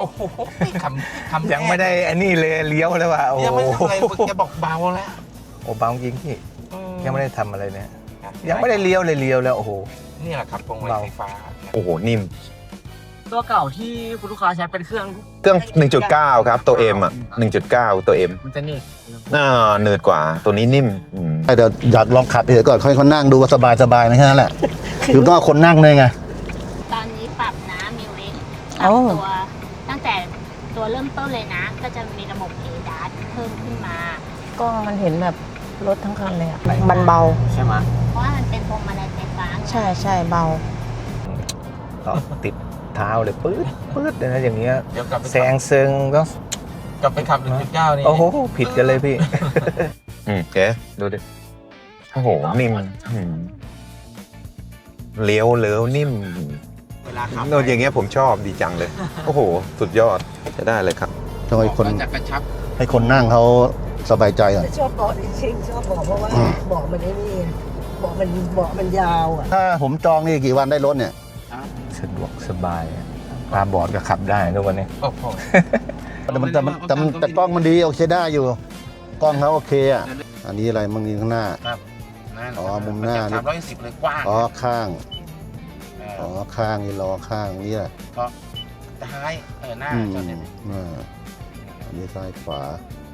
โอ้ยคำคำยังไม่ได้อันนี้เลยเลี้ยวแล้วว่ะโอ้โหยังไม่ทำอะไรแกบอกเบาแล้วโอ้เบาจริงพี่อืยังไม่ได้ทำอะไรเนี่ยยังไม่ได้เลี้ยวเลยเลี้ยวแล้วโอ้โหนี่แหละครับพวงมาลัยเบาไฟฟ้าโอ้โหนิ่ม ตัวเก่าที่คุณลูกค้าใช้เป็นเครื่องเครื่อง 1.9 ครับ ตัว M อะ1.9 ตัว M มันจะนี่อ่าเนิร์ดกว่าตัวนี้นิ่มอืมเดี๋ยวอยากลองขับเดี๋ยวก่อนค่อยคนนั่งดูว่าสบายสบายๆนะแค่นั้นแหละคือต้องเอาคนนั่งเลยไง ตอนนี้ปรับนะมิวเล็กป โอ้ รับตัว ตั้งแต่ตัวเริ่มต้นเลยนะ ก็จะมีระบบ a d a s เพิ่มขึ้นมากล้องมันเห็นแบบรถทั้งคันเลยอะมันเบา ใช่ไหมเพราะว่ามันเป็นพวงมาลัยไฟฟ้าไงใช่ใช่เบาก็ติดเท้าเลยปื๊ดปื๊ดเลยนะอย่างเงี้ยเดี๋ยวกลับไปแซงเซิงก็กลับไปขับ1.9นี่ โอ้โหผิดกันเลยพี่ อืมเจ๊ดูดิโอ้โหนิ่มอืมเลี้ยวเลี้ยวนิ่มเว ลาขับโนอย่างเงี้ยผมชอบดีจังเลย โอ้โห สุดยอดจะได้เลยครับต้องให้คนก็จะกระชับ ให้คนนั่งเขาสบายใจก่อนชอบเบาะจริงๆชอบเบาะเพราะว่าอืมเบาะมันไอ้นี่เบาะมันเบาะมันยาวอะถ้าผมจองนี่กี่วันได้รถเนี่ยสะดวกสบายอะตาบอดก็ขับได้ทุกวันนี้โอ้โหแต่มันแต่มันแต่มันแต่กล้องมันดีโอเคได้อยู่กล้องเขาโอเคอะอันนี้อะไรมั่งนี่ข้างหน้าครับนั่นอ๋อมุมหน้านี่สามร้อยสิบเลยกว้างอ๋อข้างเออ๋ออ ข้างนี่ล้อข้างนี่แหละท้ายเออหน้าอืมจอดเนี่ยอ่าอันนี้ซ้ายขวา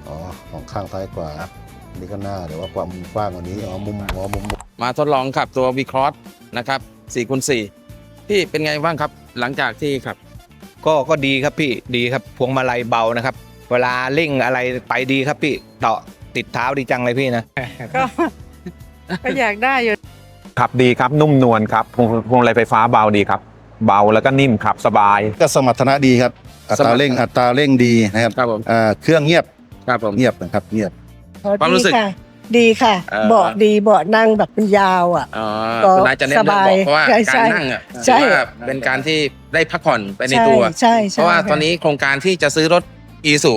อ๋อของข้างซ้ายขวาครับอันนี่ก็หน้าเดี๋ยวว่าความมุมกว้างกว่านี้อ๋อมุมอ๋อมุมมาทดลองขับตัว v c r o s s นะครับ4คูณ4พี่เป็นไงบ้างครับหลังจากที่ขับ ก็ก็ดีครับพี่ดีครับพวงมาลัยเบานะครับ เวลาเร่งอะไรไปดีครับพี่เตาะติดเท้าดีจังเลยพี่นะ ก็ ก็อยากได้อยู่ ขับดีครับนุ่มนวลครับพวงพวงมาลัยไฟฟ้าเบาดีครับ เบาแล้วก็นิ่มขับสบาย ก็สมรรถนะดีครับอัตราเร่งอัตราเร่งดีนะครับครับผม อ่าเครื่องเงียบครับผม เงียบนะครับเงียบความรู้สึกดีค่ะดีค่ะ เอ่อ เบาะดีเบาะนั่งแบบมันยาวอะ อ๋อก็คุณนายจะเน้นสเรื่องบายบอกเพราะว่าใช่การใช่นั่งอะใช่ ถือว่าเป็นการที่ได้พักผ่อนไปในใช่ตัว ใช่เพใช่ราะว่าค่ตอนนี้โครงการที่จะซื้อรถอีสุ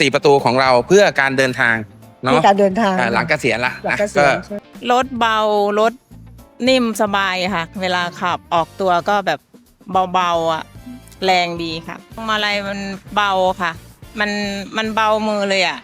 สี่ประตูของเราเพื่อการเดินทางในเนาะการเดินทางอ่าหลังเกษียณละหลังนะเกษีก็ยณใช่รถเบารถ นิ่มสบายค่ะ เวลาขับออกตัวก็แบบเบาๆอะแรงดีค่ะพวงมาลัยมันเบาค่ะ มันมันเบามือเลยอะ